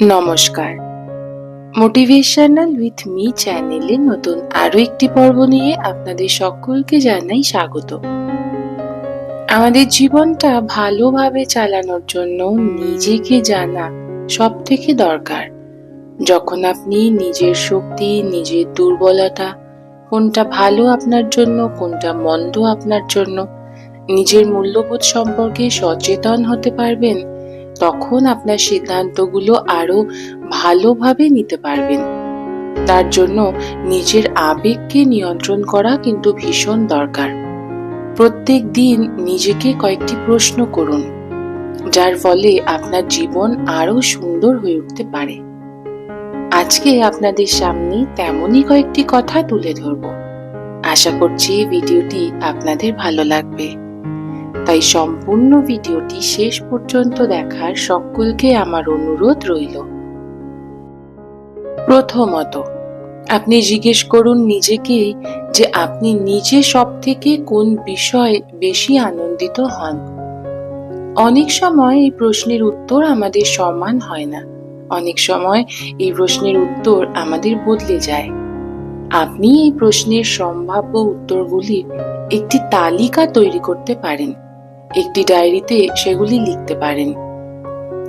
নমস্কার। Motivational with me চ্যানেলে নতুন আরও একটি পর্ব নিয়ে আপনাদের সকলকে জানাই স্বাগত। আমাদের জীবনটা ভালোভাবে চালানোর জন্য নিজেকে জানা সব থেকে দরকার। যখন আপনি নিজের শক্তি, নিজের দুর্বলতা, কোনটা ভালো আপনার জন্য, কোনটা মন্দ আপনার জন্য, নিজের মূল্যবোধ সম্পর্কে সচেতন হতে পারবেন তখন আপনার সিদ্ধান্তগুলো আরও ভালোভাবে নিতে পারবেন। তার জন্য নিজের আবেগকে নিয়ন্ত্রণ করা কিন্তু ভীষণ দরকার। প্রত্যেক দিন নিজেকে কয়েকটি প্রশ্ন করুন, যার ফলে আপনার জীবন আরও সুন্দর হয়ে উঠতে পারে। আজকে আপনাদের সামনে তেমনই কয়েকটি কথা তুলে ধরব। আশা করছি ভিডিওটি আপনাদের ভালো লাগবে। তাই সম্পূর্ণ ভিডিওটি শেষ পর্যন্ত দেখার সকলকে আমার অনুরোধ রইল। প্রথমত, আপনি জিজ্ঞেস করুন নিজেকে যে আপনি নিজে সব থেকে কোন বিষয়ে বেশি আনন্দিত হন। অনেক সময় এই প্রশ্নের উত্তর আমাদের সমান হয় না। অনেক সময় এই প্রশ্নের উত্তর আমাদের বদলে যায়। আপনি এই প্রশ্নের সম্ভাব্য উত্তরগুলি একটি তালিকা তৈরি করতে পারেন। একটি ডায়েরিতে সেগুলি লিখতে পারেন।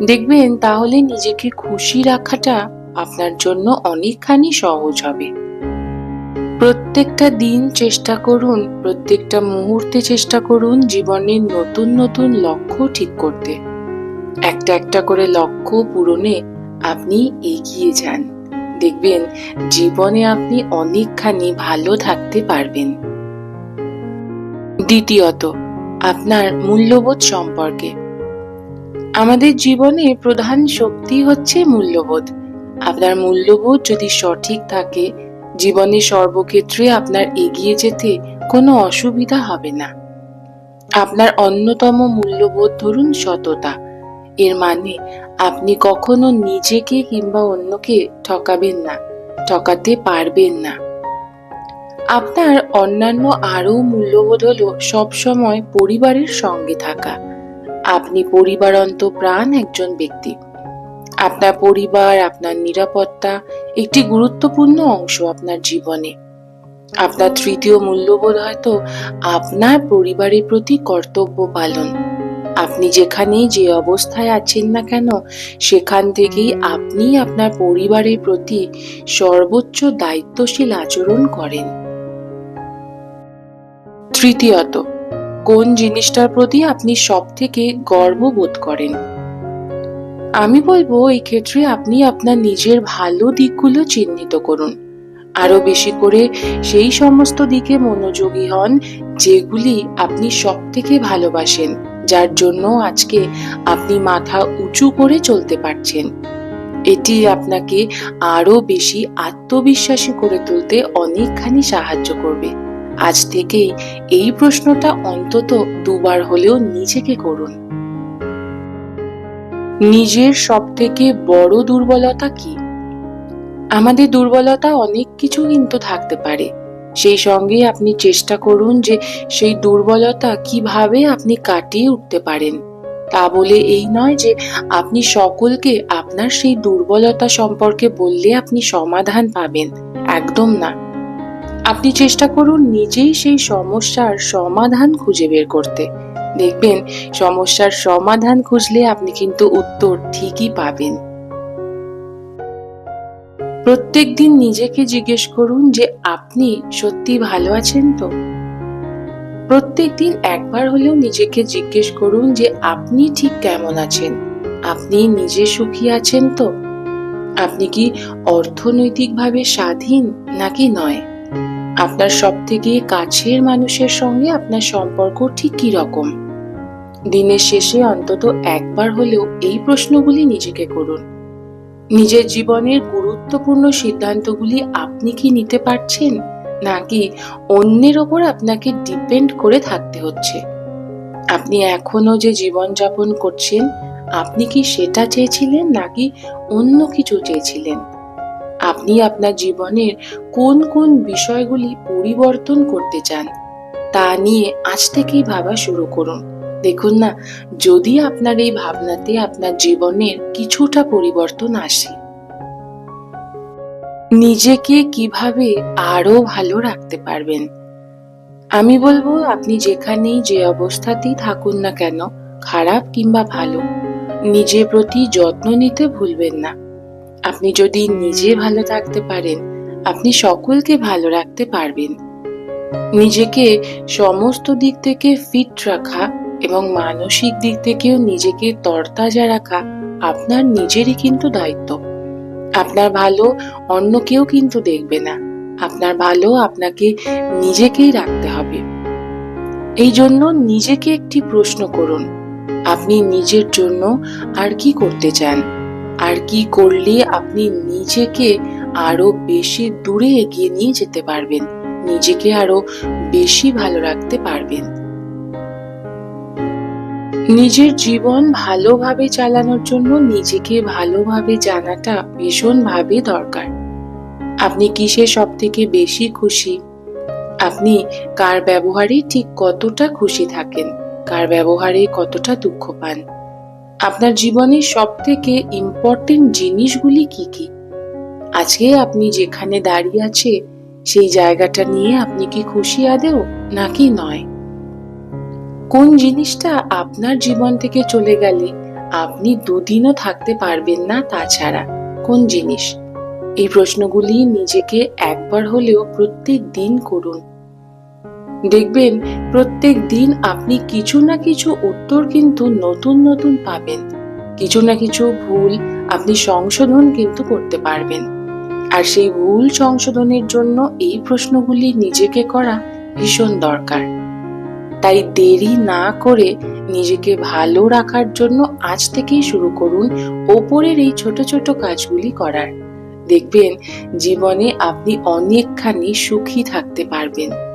দেখবেন তাহলে নিজেকে খুশি রাখাটা আপনার জন্য অনেকখানি সহজ হবে। প্রত্যেকটা দিন চেষ্টা করুন, প্রত্যেকটা মুহূর্তে চেষ্টা করুন জীবনের নতুন নতুন লক্ষ্য ঠিক করতে। একটা একটা করে লক্ষ্য পূরণে আপনি এগিয়ে যান। দেখবেন জীবনে আপনি অনেকখানি ভালো থাকতে পারবেন। দ্বিতীয়ত আপনার মূল্যবোধ সম্পর্কে। আমাদের জীবনে প্রধান শক্তি হচ্ছে মূল্যবোধ। আপনার মূল্যবোধ যদি সঠিক থাকে জীবনে সর্বক্ষেত্রে আপনার এগিয়ে যেতে কোনো অসুবিধা হবে না। আপনার অন্যতম মূল্যবোধ ধরুন সততা। এর মানে আপনি কখনো নিজেকে কিংবা অন্যকে ঠকাবেন না, ঠকাতে পারবেন না। আপনার অন্যান্য আরও মূল্যবোধ হলো সবসময় পরিবারের সঙ্গে থাকা। আপনি পরিবারন্ত প্রাণ একজন ব্যক্তি। আপনার পরিবার, আপনার নিরাপত্তা একটি গুরুত্বপূর্ণ অংশ আপনার জীবনে। আপনার তৃতীয় মূল্যবোধ হয়তো আপনার পরিবারের প্রতি কর্তব্য পালন। আপনি যেখানে যে অবস্থায় আছেন না কেন, সেখান থেকেই আপনি আপনার পরিবারের প্রতি সর্বোচ্চ দায়িত্বশীল আচরণ করেন। তৃতীয়ত, কোন জিনিসটার প্রতি আপনি সব থেকে গর্ববোধ করেন? আমি বলব, এই ক্ষেত্রে আপনি আপনার নিজের ভালো দিকগুলো চিহ্নিত করুন। আরও বেশি করে সেই সমস্ত দিকে মনোযোগী হন, যেগুলি আপনি সব থেকে ভালোবাসেন, যার জন্য আজকে আপনি মাথা উঁচু করে চলতে পারছেন। এটি আপনাকে আরও বেশি আত্মবিশ্বাসী করে তুলতে অনেকখানি সাহায্য করবে। আজ থেকেই এই প্রশ্নটা অন্তত দুবার হলেও নিজেকে করুন। নিজের সব থেকে বড় দুর্বলতা কি? আমাদের দুর্বলতা অনেক কিছু কিন্তু থাকতে পারে। সেই সঙ্গে আপনি চেষ্টা করুন যে সেই দুর্বলতা কীভাবে আপনি কাটিয়ে উঠতে পারেন। তা বলে এই নয় যে আপনি সকলকে আপনার সেই দুর্বলতা সম্পর্কে বললে আপনি সমাধান পাবেন। একদম না। আপনি চেষ্টা করুন নিজেই সেই সমস্যার সমাধান খুঁজে বের করতে। দেখবেন, সমস্যার সমাধান খুঁজলে আপনি কিন্তু উত্তর ঠিকই পাবেন। প্রত্যেক দিন নিজেকে জিজ্ঞেস করুন যে, আপনি সত্যি ভালো আছেন তো? প্রত্যেক দিন একবার হলেও নিজেকে জিজ্ঞেস করুন যে, আপনি ঠিক কেমন আছেন? আপনি নিজে সুখী আছেন তো? আপনি কি অর্থনৈতিকভাবে স্বাধীন নাকি নয়? আপনার সব থেকে কাছের মানুষের সঙ্গে আপনার সম্পর্ক ঠিক কি রকম? দিনের শেষে অন্তত একবার হলেও এই প্রশ্নগুলি নিজেকে করুন। নিজের জীবনের গুরুত্বপূর্ণ সিদ্ধান্তগুলি আপনি কি নিতে পারছেন? নাকি অন্যের ওপর আপনাকে ডিপেন্ড করে থাকতে হচ্ছে? আপনি এখনও যে জীবনযাপন করছেন, আপনি কি সেটা চেয়েছিলেন নাকি অন্য কিছু চেয়েছিলেন? আপনি আপনার জীবনের কোন কোন বিষয়গুলি পরিবর্তন করতে চান, তা নিয়ে আজ থেকেই ভাবা শুরু করুন। দেখুন না, যদি আপনার এই ভাবনাতে আপনার জীবনের কিছুটা পরিবর্তন আসে, নিজেকে কীভাবে আরও ভালো রাখতে পারবেন? আমি বলব, আপনি যেখানেই যে অবস্থাতেই থাকুন না কেন, খারাপ কিংবা ভালো, নিজের প্রতি যত্ন নিতে ভুলবেন না। আপনি যদি নিজে ভালো থাকতে পারেন, আপনি সকলকে ভালো রাখতে পারবেন। নিজেকে সমস্ত দিক থেকে ফিট রাখা এবং মানসিক দিক থেকেও নিজেকে তরতাজা রাখা আপনার নিজেরই কিন্তু দায়িত্ব। আপনার ভালো অন্য কেউ কিন্তু দেখবে না। আপনার ভালো আপনাকে নিজেকেই রাখতে হবে। এই জন্য নিজেকে একটি প্রশ্ন করুন, আপনি নিজের জন্য আর কি করতে চান? আর কি করলে আপনি নিজেকে আরও বেশি দূরে এগিয়ে নিয়ে যেতে পারবেন? নিজেকে আরও বেশি ভালো রাখতে পারবেন। নিজের জীবন ভালোভাবে চালানোর জন্য নিজেকে ভালোভাবে জানাটা ভীষণভাবে দরকার। আপনি কিসে সব থেকে বেশি খুশি? আপনি কার ব্যবহারে ঠিক কতটা খুশি থাকেন? কার ব্যবহারে কতটা দুঃখ পান? আপনার জীবনে সব থেকে ইম্পর্টেন্ট জিনিসগুলি কি কি? আজকে আপনি যেখানে দাঁড়িয়ে আছে, সেই জায়গাটা নিয়ে আপনি কি খুশি আদেও নাকি নয়? কোন জিনিসটা আপনার জীবন থেকে চলে গেলে আপনি দুদিনও থাকতে পারবেন না তাছাড়া? কোন জিনিস? এই প্রশ্নগুলি নিজেকে একবার হলেও প্রত্যেক দিন করুন। দেখবেন প্রত্যেক দিন আপনি কিছু না কিছু উত্তর কিন্তু নতুন নতুন পাবেন। কিছু না কিছু ভুল আপনি সংশোধন কিন্তু করতে পারবেন। আর সেই ভুল সংশোধনের জন্য এই প্রশ্নগুলি নিজেকে করা ভীষণ দরকার। তাই দেরি না করে নিজেকে ভালো রাখার জন্য আজ থেকেই শুরু করুন ওপরের এই ছোট ছোট কাজগুলি করার। দেখবেন জীবনে আপনি অনেকখানি সুখী থাকতে পারবেন।